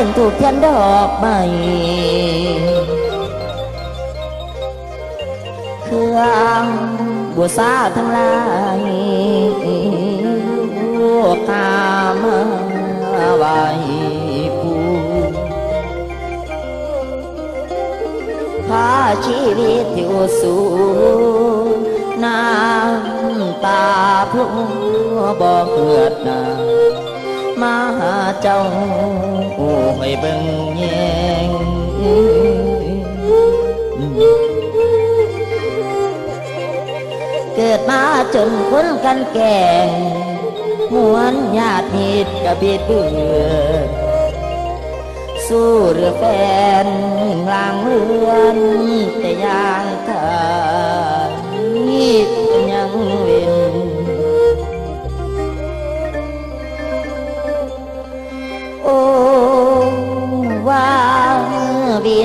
เป็นถูกเทียนดอกไม้เครื่องบัวซาทั้งหลายกามาไหวปูพาชีวิตอยู่สู่ เจ้าให้เบิ่งแยงเกิดมาจนคนกันแก่งหวนญาติมิตรกระบิดเบือสู้เรือแฟนลางเรือนแต่ยางทานนิดยังเว้น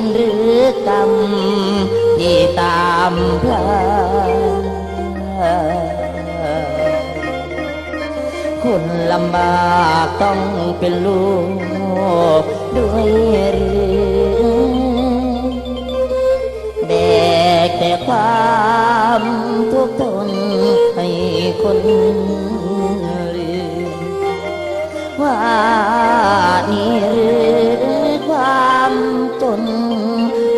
นหรือกรรมที่ตามพลาคนลำบากต้องเป็นลูกด้วยหรือแบกแต่ความทุกข์ทนให้คนลืมว่านี่หรือ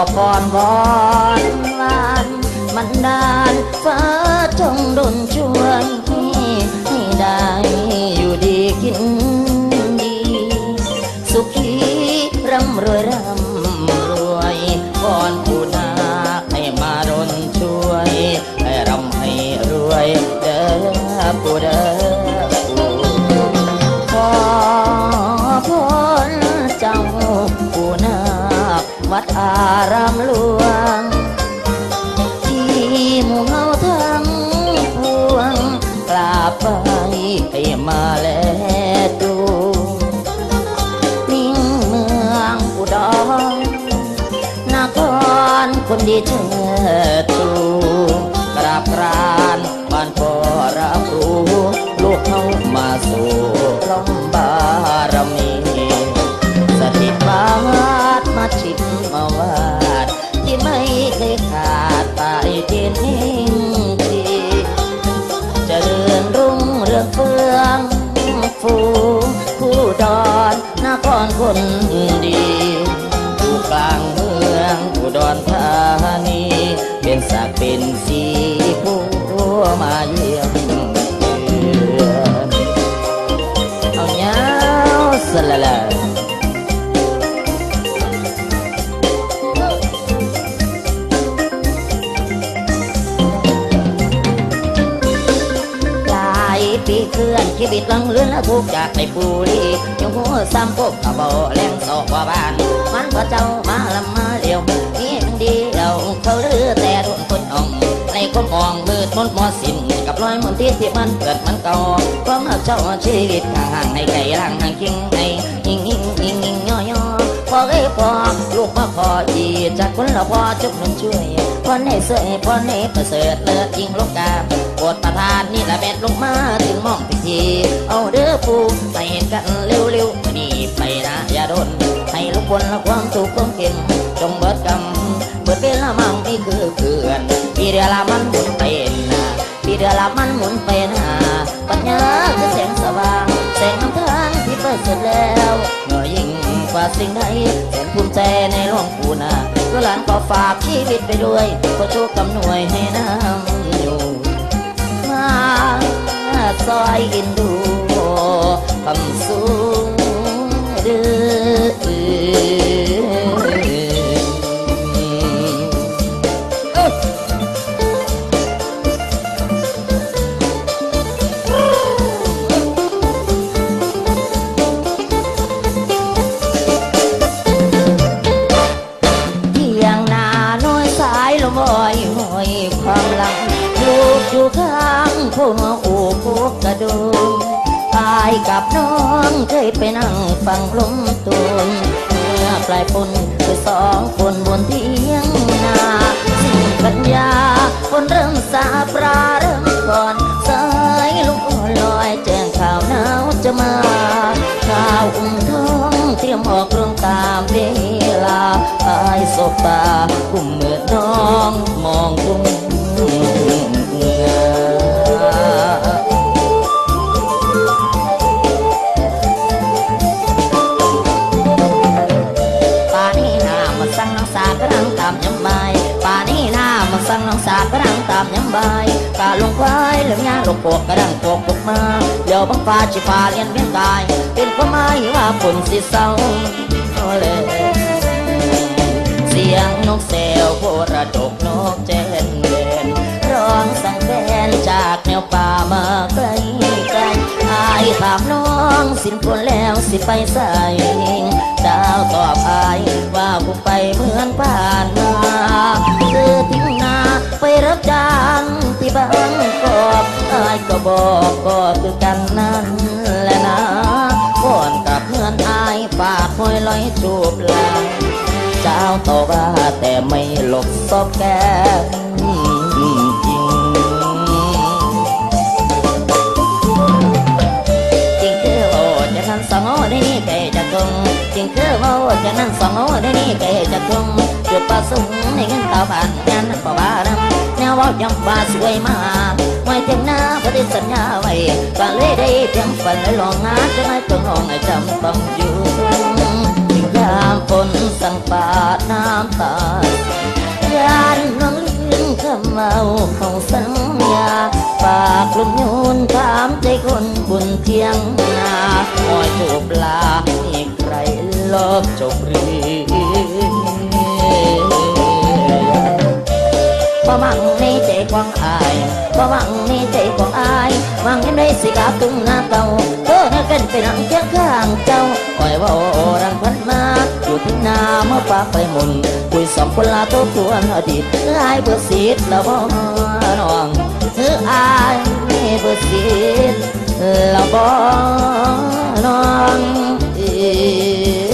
ขอพรวอนวานมันดานฟ้า ร หัวซ้ำพบกระบอแรงสอกว่าบ้านมันพระเจ้ามาลำมาเดียวนี่มันดีเราเขาเรือแต่ทุนคนอ่องในก้มมองมืดมนมอสินกับรอยมนที่ที่มันเกิดมันเก่าความเจ้าชีวิตห่างห่างในไก่ล่างห่างคิงในยิงยิงยิงยิงย่อย่อพอเอ้พอลูกมาพออี จากคนละพ่อจุกนุนช่วยพ่อในเสยพ่อในประเสริฐเลิศยิงลูกกาโปรดประทานนี่ละเบดลงมาถึงมองพิธีเอาเด้อปูไปเห็นกันเร็วๆนี่ไปนะอย่าโดนให้ลูกบนละความสุขความเก่งจงเบิดกำปิดเวลามั่งนี่คือเพื่อนปีเดียละมันบุญ สิ่งใดเป็นภูมิใจในหลวงปู่นาก็หลานก็ฝากชีวิตไปด้วยก็โชคกำหนวยให้น้ำอยู่ มาซอยอินดูคำสู กกระดูตายกับน้องเคยไปนั่งฟังลมตูนเมื่อปลายฝนไปสองคนบนเทียงนาสิ่งปัญญาคนเริ่มสาปราเริ่มก่อนสายลุกอ่อนลอยแจ้งข่าวหนาวจะมาข่าวอุ้มท้องเตรียมออกโรงตามเวลาอายสบตากุมเมื่อน้องมองตุ้ง มาสั่งสากระดังตามยำใบกาลงควายเหลืองยาลงปวกกระดังปวกปกมาเดี๋ยวบังฟ้าชิฟ้าเลียนเวียนกาย เป็นความหมายว่าฝนสิเศร้าเลยเสียงนกแซวโพระดกนกแจนเด่นร้องสั่งแฟนจากแนวป่ามาไกลไกลอายถามน้องสิ้นฝนแล้วสิไปใส่ดาวตอบอายว่ากูไปเหมือนผ่านมา บอกก็คือกันนั่นแหละนะก่อนกับเมือนอายฝากคอยลอยจูบหลังเจ้าตอว่าแต่ไม่หลบซบแกจริงจริงคือโอ้จะนั้นสองโอ้ได้นี่แกจะคงจริงคือโอ้จะนั้นสองโอ้ได้นี่แกจะคงจุดประสงค์ในเงินเก่าผ่านงานนั้นก็บ้านำแนวว่ายังบาสวยมากไม่ถึง ได้สัญญาไว้ก็เลยได้เพียงฝันและลองงานจะไม่ต้องห้องให้จำต้องอยู่ยามฝนสั่งปาดน้ำตายานน้องลื่นขมเมาของสัญญาปากลมโยนถามใจคนบุญเทียงนาคอยจูบลามีใครลบจบหรือบ่มังนใจ ของอายบ่มังในใจของอายมังยังได้สิกาตึงหน้าเก่าเออให้กันไปนั่งเคียงข้างเจ้าคอยว่าโอรังพันมาอยู่ที่นาเมื่อปากไปมุนคุยสองคนลาตัวทวนอดีตเอออายเบื่อสีดแล้วบ่น้องเอออายเบื่อสีดแล้วบ่น้องเออ